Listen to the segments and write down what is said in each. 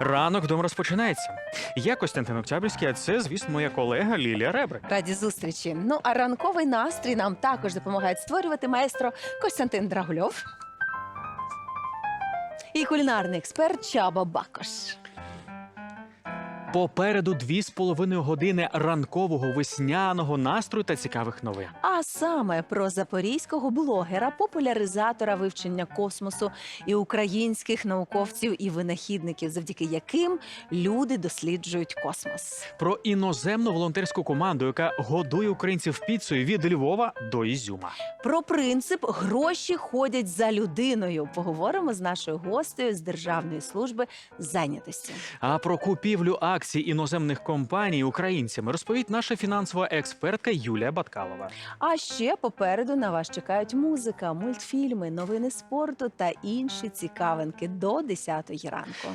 Ранок вдома розпочинається. Я Костянтин Октябрьський, а це, звісно, моя колега Лілія Ребри. Раді зустрічі. Ну а ранковий настрій нам також допомагає створювати маестро Костянтин Драгульов і кулінарний експерт Чаба Бакош. Попереду дві з половиною години ранкового весняного настрою та цікавих новин. А саме про запорізького блогера, популяризатора вивчення космосу і українських науковців і винахідників, завдяки яким люди досліджують космос. Про іноземну волонтерську команду, яка годує українців піцею від Львова до Ізюма. Про принцип гроші ходять за людиною. Поговоримо з нашою гостею з Державної служби зайнятості. А про купівлю акцій іноземних компаній українцями розповість наша фінансова експертка Юлія Баткалова. А ще попереду на вас чекають музика, мультфільми, новини спорту та інші цікавинки до 10-ї ранку.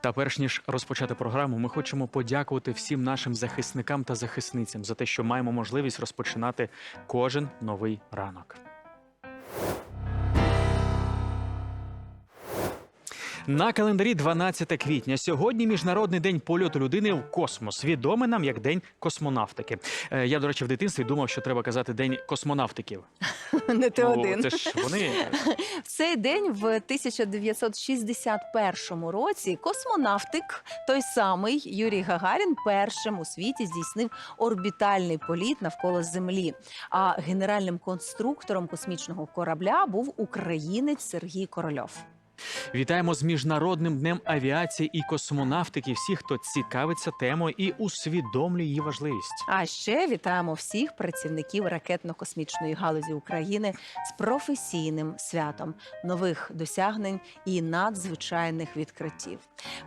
Та перш ніж розпочати програму, ми хочемо подякувати всім нашим захисникам та захисницям за те, що маємо можливість розпочинати кожен новий ранок. На календарі 12 квітня. Сьогодні міжнародний день польоту людини в космос, відомий нам як День космонавтики. Е, Я, до речі, в дитинстві думав, що треба казати День космонавтиків. Не ти один. Це ж вони В цей день в 1961 році космонавтик, той самий Юрій Гагарін, першим у світі здійснив орбітальний політ навколо Землі. А генеральним конструктором космічного корабля був українець Сергій Корольов. Вітаємо з міжнародним днем авіації і космонавтики. Всіх, хто цікавиться темою і усвідомлює її важливість. А ще вітаємо всіх працівників ракетно-космічної галузі України з професійним святом нових досягнень і надзвичайних відкриттів.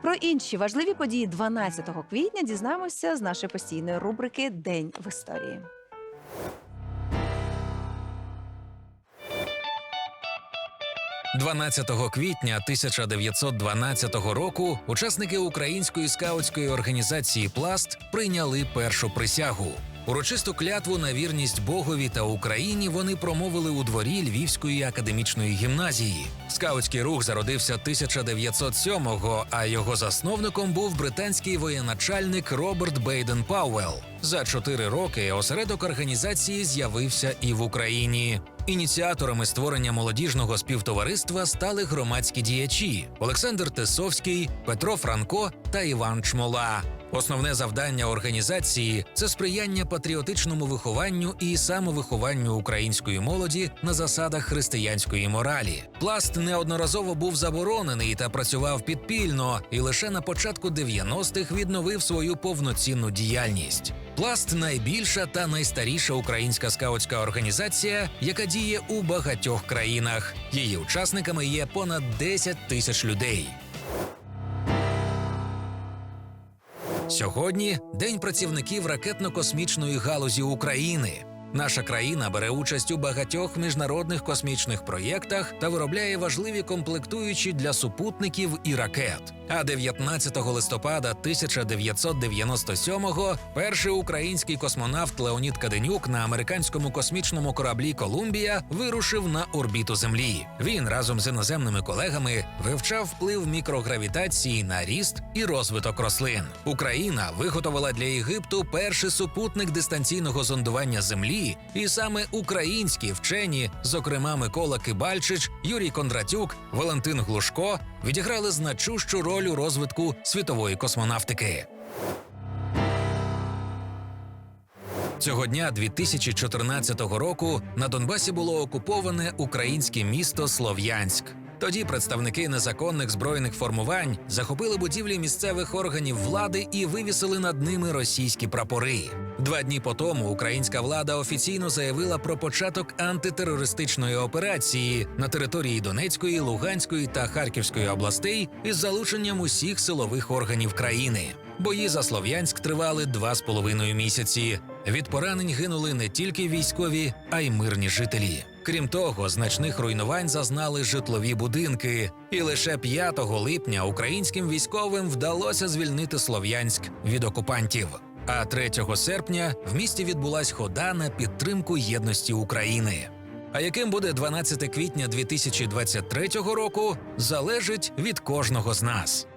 Про інші важливі події 12 квітня дізнаємося з нашої постійної рубрики День в історії. – 12 квітня 1912 року учасники української скаутської організації Пласт прийняли першу присягу. Урочисту клятву на вірність Богові та Україні вони промовили у дворі Львівської академічної гімназії. Скаутський рух зародився 1907-го, а його засновником був британський воєначальник Роберт Бейден Пауелл. За чотири роки осередок організації з'явився і в Україні. Ініціаторами створення молодіжного співтовариства стали громадські діячі Олександр Тесовський, Петро Франко та Іван Чмола. Основне завдання організації це сприяння патріотичному вихованню і самовихованню української молоді на засадах християнської моралі. Пласт неодноразово був заборонений та працював підпільно, і лише на початку 90-х відновив свою повноцінну діяльність. Пласт найбільша та найстаріша українська скаутська організація, яка діє у багатьох країнах. Її учасниками є понад 10 тисяч людей. Сьогодні день працівників ракетно-космічної галузі України. Наша країна бере участь у багатьох міжнародних космічних проєктах та виробляє важливі комплектуючі для супутників і ракет. А 19 листопада 1997-го перший український космонавт Леонід Каденюк на американському космічному кораблі Колумбія вирушив на орбіту Землі. Він разом з іноземними колегами вивчав вплив мікрогравітації на ріст і розвиток рослин. Україна виготовила для Єгипту перший супутник дистанційного зондування Землі, і саме українські вчені, зокрема Микола Кибальчич, Юрій Кондратюк, Валентин Глушко, відіграли значущу роль у розвитку світової космонавтики. Цього дня 2014 року на Донбасі було окуповане українське місто Слов'янськ. Тоді представники незаконних збройних формувань захопили будівлі місцевих органів влади і вивісили над ними російські прапори. Два дні по тому українська влада офіційно заявила про початок антитерористичної операції на території Донецької, Луганської та Харківської областей із залученням усіх силових органів країни. Бої за Слов'янськ тривали два з половиною місяці. Від поранень гинули не тільки військові, а й мирні жителі. Крім того, значних руйнувань зазнали житлові будинки, і лише 5 липня українським військовим вдалося звільнити Слов'янськ від окупантів. А 3 серпня в місті відбулась хода на підтримку єдності України. А яким буде 12 квітня 2023 року, залежить від кожного з нас.